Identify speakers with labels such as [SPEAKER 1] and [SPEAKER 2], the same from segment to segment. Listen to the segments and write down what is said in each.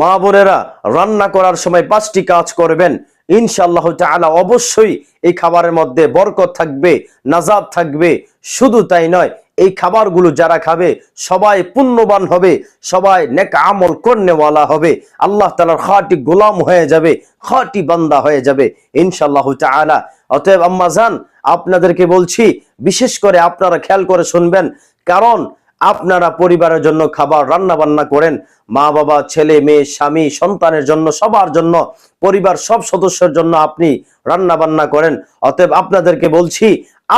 [SPEAKER 1] মা বোনেরা রান্না করার সময় পাঁচটি কাজ করবেন। ইনশাআল্লাহ তাআলা অবশ্যই এই খাবারের মধ্যে বরকত থাকবে নাজাদ থাকবে। শুধু তাই নয়, এই খাবারগুলো যারা খাবে, সবাই পুণ্যবান হবে, সবাই নেক আমল করনেওয়ালা হবে। আল্লাহ তালার খাটি গোলাম হয়ে যাবে, খাটি বান্দা হয়ে যাবে। ইনশাআল্লাহ তাআলা। অতএব আম্মাজান আপনাদেরকে বলছি, বিশেষ করে আপনারা খেয়াল করে শুনবেন, কারণ আপনারা পরিবারের জন্য খাবার রান্না বান্না করেন, মা বাবা, ছেলে, মেয়ে, স্বামী, সন্তানের জন্য, সবার জন্য, পরিবার সব সদস্যের জন্য আপনি রান্না বান্না করেন। অতএব আপনাদেরকে বলছি,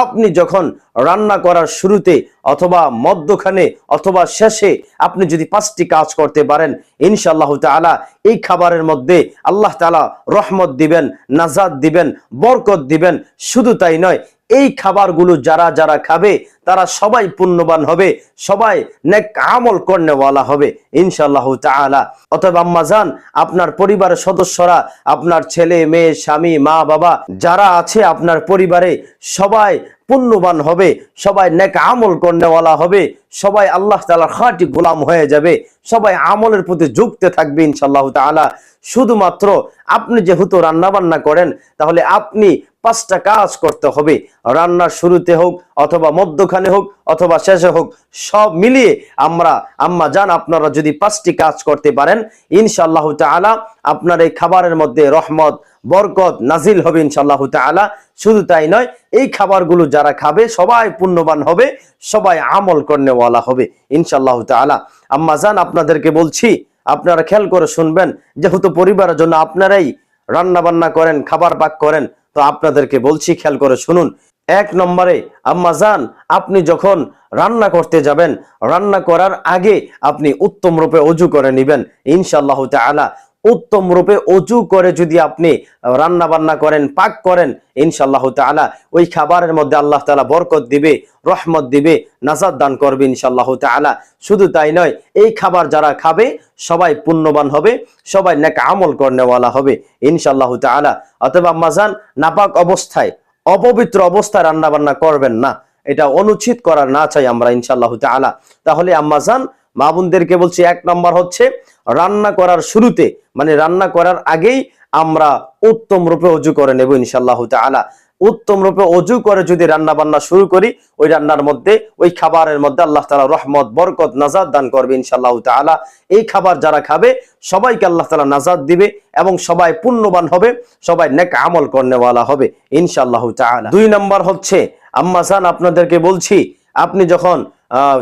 [SPEAKER 1] আপনি যখন রান্না করার শুরুতে অথবা মধ্যখানে অথবা শেষে আপনি যদি পাঁচটি কাজ করতে পারেন, ইনশাআল্লাহ তাআলা এই খাবারের মধ্যে আল্লাহ তাআলা রহমত দিবেন নাজাদ দিবেন, বরকত দিবেন। শুধু তাই নয় এই খাবারগুলো যারা যারা খাবে, তারা সবাই পুণ্যবান হবে, সবাই নেক আমল করনেওয়ালা হবে, ইনশাআল্লাহ তাআলা। অতএব আম্মা আম্মাজান আপনার পরিবারের সদস্যরা, আপনার ছেলে, মেয়ে, স্বামী, মা, বাবা, যারা আছে আপনার পরিবারে, সবাই পুণ্যবান হবে, সবাই নেক আমল করনেওয়ালা হবে, সবাই আল্লাহ তাআলার খাঁটি গোলাম হয়ে যাবে, সবাই আমলের প্রতি যুক্তে থাকবে, ইনশাআল্লাহ তাআলা। শুধুমাত্র আপনি যেহেতু রান্না বান্না করেন, তাহলে আপনি পাঁচটা কাজ করতে হবে। রান্নার শুরুতে হোক অথবা মধ্যখানে হোক অথবা শেষে হোক, সব মিলিয়ে আমরা, আম্মা জান, আপনারা যদি পাঁচটি কাজ করতে পারেন, ইনশাআল্লাহ তাআলা আপনার এই খাবারের মধ্যে রহমত, বরকত নাজিল হবে ইনশাআল্লাহ তাআলা। শুধু তাই নয়, এই খাবারগুলো যারা খাবে, সবাই পুণ্যবান হবে, সবাই আমল করনেওয়ালা হবে ইনশাআল্লাহ তাআলা। আম্মা জান, আপনাদেরকে বলছি, আপনারা খেয়াল করে শুনবেন, যেহেতু পরিবারের জন্য আপনারাই রান্না বান্না করেন, খাবার পাক করেন তো আপনাদেরকে বলছি, খেয়াল করে শুনুন। এক নম্বরে আম্মাজান আপনি যখন রান্না করতে যাবেন, রান্না করার আগে আপনি উত্তম রূপে অজু করে নেবেন। ইনশাল্লাহ তাআলা উত্তম রূপে অজু করে যদি আপনি রান্না বান্না করেন, পাক করেন, ইনশাআল্লাহ তাআলা ওই খাবারের মধ্যে আল্লাহ তাআলা বরকত দিবে, রহমত দিবে নাজাদ দান করবে ইনশাআল্লাহ তাআলা। শুধু তাই নয়, এই খাবার যারা খাবে, সবাই পুণ্যবান হবে, সবাই নেক আমল করনেওয়ালা হবে ইনশাআল্লাহ তাআলা। অথবা মাজান নাপাক অবস্থায়, অপবিত্র অবস্থায় রান্না বান্না করবেন না। এটা অনুচিত করার না চাই আমরা ইনশাআল্লাহ তাআলা। তাহলে আম্মাজান মা বোনদেরকে বলছি, এক নম্বর হচ্ছে রান্না করার শুরুতে মানে রান্না করার আগেই আমরা উত্তম রূপে অজু করে নেব ইনশাআল্লাহ তাআলা। উত্তম রূপে অজু করে যদি রান্না বান্না শুরু করি, ওই রান্নার মধ্যে, ওই খাবারের মধ্যে আল্লাহ তালা রহমত, বরকত নাজাদ দান করবে ইনশাআল্লাহ তাআলা। এই খাবার যারা খাবে, সবাইকে আল্লাহ তালা নাজাদ দিবে এবং সবাই পুণ্যবান হবে, সবাই নেক আমল করনেওয়ালা হবে ইনশাআল্লাহ তাআলা। দুই নম্বর হচ্ছে আম্মাসান আপনাদেরকে বলছি, আপনি যখন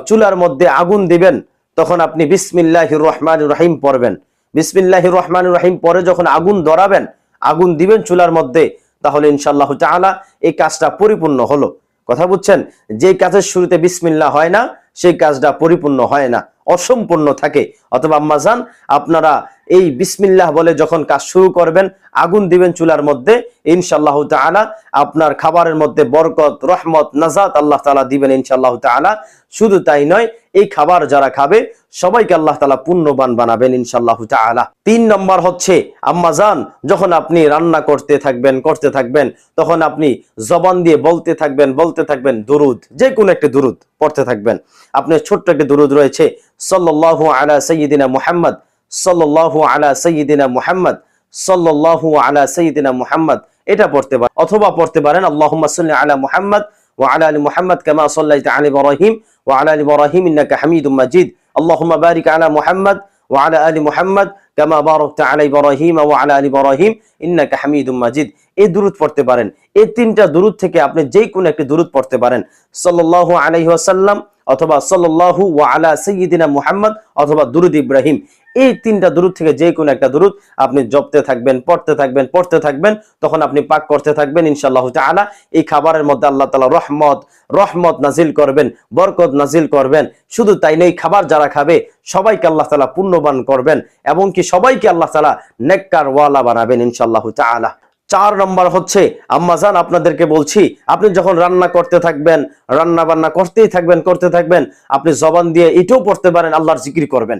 [SPEAKER 1] চুলার মধ্যে আগুন দিবেন তখন আপনি বিসমিল্লাহির রহমান রহিম পড়বেন। বিসমিল্লাহির রহমান রহিম পরে যখন আগুন ধরাবেন, আগুন দিবেন চুলার মধ্যে, তাহলে ইনশাল্লাহ তালা এই কাজটা পরিপূর্ণ হলো। কথা বুঝছেন? যে কাজের শুরুতে বিসমিল্লা হয় না, সেই কাজটা পরিপূর্ণ হয় না, অসম্পূর্ণ থাকে। অথবা আম্মাজান আপনারা এই বিসমিল্লাহ বলে যখন কাজ শুরু করবেন, আগুন দিবেন চুলার মধ্যে, ইনশাআল্লাহ তাআলা আপনার খাবারের মধ্যে বরকত, রহমত, নাজাত আল্লাহ তাআলা দিবেন ইনশাআল্লাহ তাআলা। শুধু তাই নয়, এই খাবার যারা খাবে, সবাইকে আল্লাহ তালা পুণ্যবান বানাবেন ইনশাআল্লাহ তাআলা। তিন নম্বর হচ্ছে আম্মাজান যখন আপনি রান্না করতে থাকবেন করতে থাকবেন, তখন আপনি জবান দিয়ে বলতে থাকবেন বলতে থাকবেন দুরুদ যে কোনো একটা দুরুদ পড়তে থাকবেন। আপনার ছোট্ট একটা দুরুদ রয়েছে, সাল্লাল্লাহু আলা সাইয়্যিদিনা মুহাম্মদ সাল্লাল্লাহু আলা সাইয়্যিদিনা মুহাম্মদ, সাল্লাল্লাহু আলা সাইয়্যিদিনা মুহাম্মদ। এটা পড়তে পারেন, অথবা পড়তে পারেন সাল্লি আলা মুহাম্মদ আলা আলি সাল্লাইতা আলা আলা বারিক আলা মুহাম্মদ আলা আলি আলা আলা এই দুরুদ পড়তে পারেন এই তিনটা দুরুদ থেকে আপনি যে কোনো একটি দুরুদ পড়তে পারেন। সাল্লাল্লাহু আলাইহি অথবা সাল্লাল্লাহু ওয়া আলা সাইয়্যিদিনা মুহাম্মদ অথবা দুরুদ ইব্রাহিম। এই তিনটা দুরুদ থেকে যে কোনো একটা দুরুদ আপনি জপতে থাকবেন, পড়তে থাকবেন পড়তে থাকবেন, তখন আপনি পাক করতে থাকবেন ইনশাআল্লাহ তাআলা। এই খাবারের মধ্যে আল্লাহ তালা রহমত রহমত নাজিল করবেন, বরকত নাজিল করবেন। শুধু তাই নেই খাবার যারা খাবে, সবাইকে আল্লাহ তালা পুণ্যবান করবেন এবং কি সবাইকে আল্লাহ তালা নেককার ওয়ালা বানাবেন ইনশাআল্লাহ তাআলা। চার নম্বর হচ্ছে আম্মাজান আপনাদেরকে বলছি, আপনি যখন রান্না করতে থাকবেন রান্না বান্না করতেই থাকবেন, করতে থাকবেন, আপনি জবান দিয়ে এটাও পড়তে পারেন, আল্লাহর জিকির করবেন।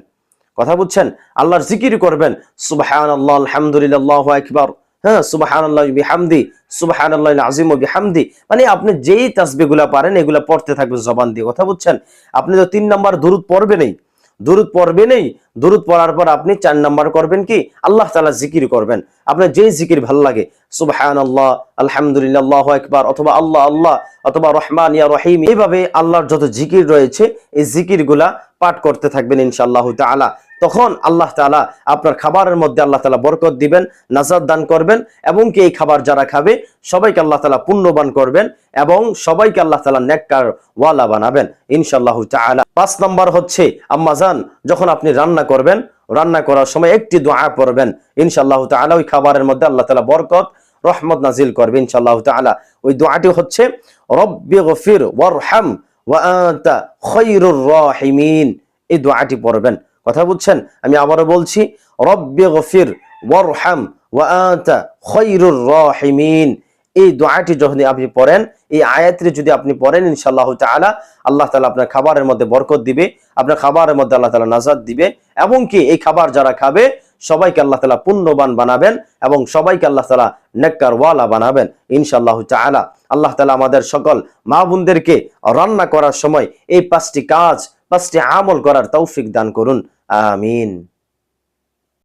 [SPEAKER 1] কথা বুঝছেন আল্লাহর জিকির করবেন সুবাহান আল্লাহ আলহামদুলিল্লাহ, আকবর হ্যাঁ সুবাহান আল্লাহ বিহামদি সুবাহান আল্লাহ আজিম ও বিহামদি। মানে আপনি যেই তাসবিগুলা পারেন, এগুলা পড়তে থাকবেন জবান দিয়ে। কথা বুঝছেন আপনি তো তিন নম্বর দূরত পড়বেনই। দুরুদ পড়বেনই দুরুদ পড়ার পর আপনি চার নাম্বার করবেন কি? আল্লাহ তালা জিকির করবেন। আপনার যেই জিকির ভালো লাগে সুবাহান আল্লাহ আলহামদুলিল্লাহ একবার অথবা আল্লাহ আল্লাহ, অথবা রহমান, ইয়া রহিম, এইভাবে আল্লাহর যত জিকির রয়েছে, এই জিকিরগুলা পাঠ করতে থাকবেন ইনশাআল্লাহ তাআলা। তখন আল্লাহ তাআলা আপনার খাবারের মধ্যে আল্লাহ তালা বরকত দিবেন নাজাদ দান করবেন এবং কি এই খাবার যারা খাবে, সবাইকে আল্লাহ তালা পুণ্যবান করবেন এবং সবাইকে আল্লাহ তালা নেককার ওয়ালা বানাবেন ইনশাআল্লাহ তাআলা। পাঁচ নম্বর হচ্ছে আম্মাজান যখন আপনি রান্না করবেন, রান্না করার সময় একটি দোয়া পড়বেন। ইনশাআল্লাহ তাআলা ওই খাবারের মধ্যে আল্লাহ তালা বরকত, রহমত নাজিল করবে ইনশাআল্লাহ তাআলা। ওই দোয়াটি হচ্ছে, রব্বি গফির ওয়ারহাম ওয়া আনতা খৈরুর রাহিমিন। এই দোয়াটি পড়বেন। কথা বুঝছেন? আমি আবারও বলছি, রব্বে গফির, ওয়ারহাম, ওয়া আনতা খৈরুর রহিমিন। এই দোয়াটি যখন আপনি পড়েন, এই আয়াতটি যদি আপনি পড়েন, ইনশাআল্লাহ তালা আল্লাহ তালা আপনার খাবারের মধ্যে বরকত দিবে, আপনার খাবারের মধ্যে আল্লাহ তালা নাজাদ দিবে, এবং কি এই খাবার যারা খাবে সবাইকে আল্লাহ তালা পুণ্যবান বানাবেন এবং সবাইকে আল্লাহ তালা নেককার ওয়ালা বানাবেন। ইনশাআল্লাহ তাআলা আল্লাহ তালা আমাদের সকল মা বোনদেরকে রান্না করার সময় এই পাঁচটি কাজ, পাঁচটি আমল করার তৌফিক দান করুন। আমিন।